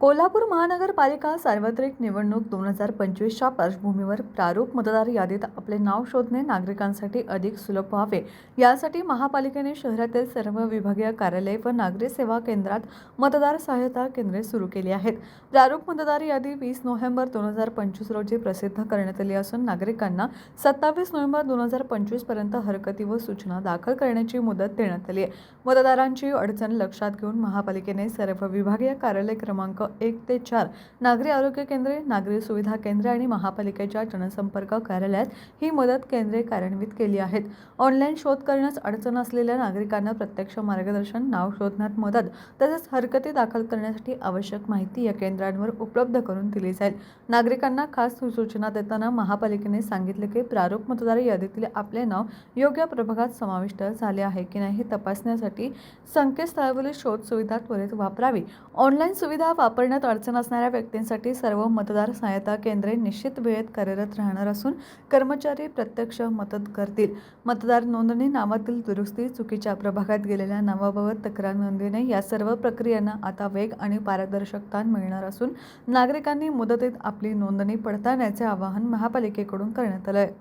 कोल्हापूर महानगरपालिका सार्वत्रिक निवडणूक दोन हजार पंचवीसच्या पार्श्वभूमीवर प्रारूप मतदार यादीत आपले नाव शोधणे नागरिकांसाठी अधिक सुलभ व्हावे. यासाठी महापालिकेने शहरातील सर्व विभागीय कार्यालय व नागरी सेवा केंद्रात मतदार सहायता केंद्रे सुरू केली आहेत. प्रारूप मतदार यादी वीस नोव्हेंबर दोन हजार पंचवीस रोजी प्रसिद्ध करण्यात आली असून नागरिकांना सत्तावीस नोव्हेंबर दोन हजार पंचवीसपर्यंत हरकती व सूचना दाखल करण्याची मुदत देण्यात आली आहे. मतदारांची अडचण लक्षात घेऊन महापालिकेने सर्व विभागीय कार्यालय क्रमांक एक ते चार. नागरी आरोग्य केंद्रे नागरी सुविधा केंद्रे आणि महापालिकेच्या जनसंपर्क कार्यालयात ही मदत केंद्रे कार्यान्वित केली आहेत. ऑनलाईन शोध करण्यास अडचण असलेल्या नागरिकांना प्रत्यक्ष मार्गदर्शन नाव शोधण्यात मदत तसेच हरकती दाखल करण्यासाठी आवश्यक माहिती या केंद्रांवर उपलब्ध करून दिली जाईल. नागरिकांना खास सूचना देताना महापालिकेने सांगितले की प्रारूप मतदार यादीतील आपले नाव योग्य प्रभागात समाविष्ट झाले आहे की नाही हे तपासण्यासाठी संकेतस्थळावरील शोध सुविधा त्वरित वापरावी. ऑनलाईन सुविधा वापरण्यात अडचण असणाऱ्या व्यक्तींसाठी सर्व मतदार सहायता केंद्रे निश्चित वेळेत कार्यरत राहणार असून कर्मचारी प्रत्यक्ष मदत करतील. मतदार नोंदणी नावातील दुरुस्ती चुकीच्या प्रभागात गेलेल्या नावाबाबत तक्रार नोंदणी या सर्व प्रक्रियांना आता वेग आणि पारदर्शकता मिळणार असून नागरिकांनी मुदतीत आपली नोंदणी पडताळण्याचे आवाहन महापालिकेकडून करण्यात आलं आहे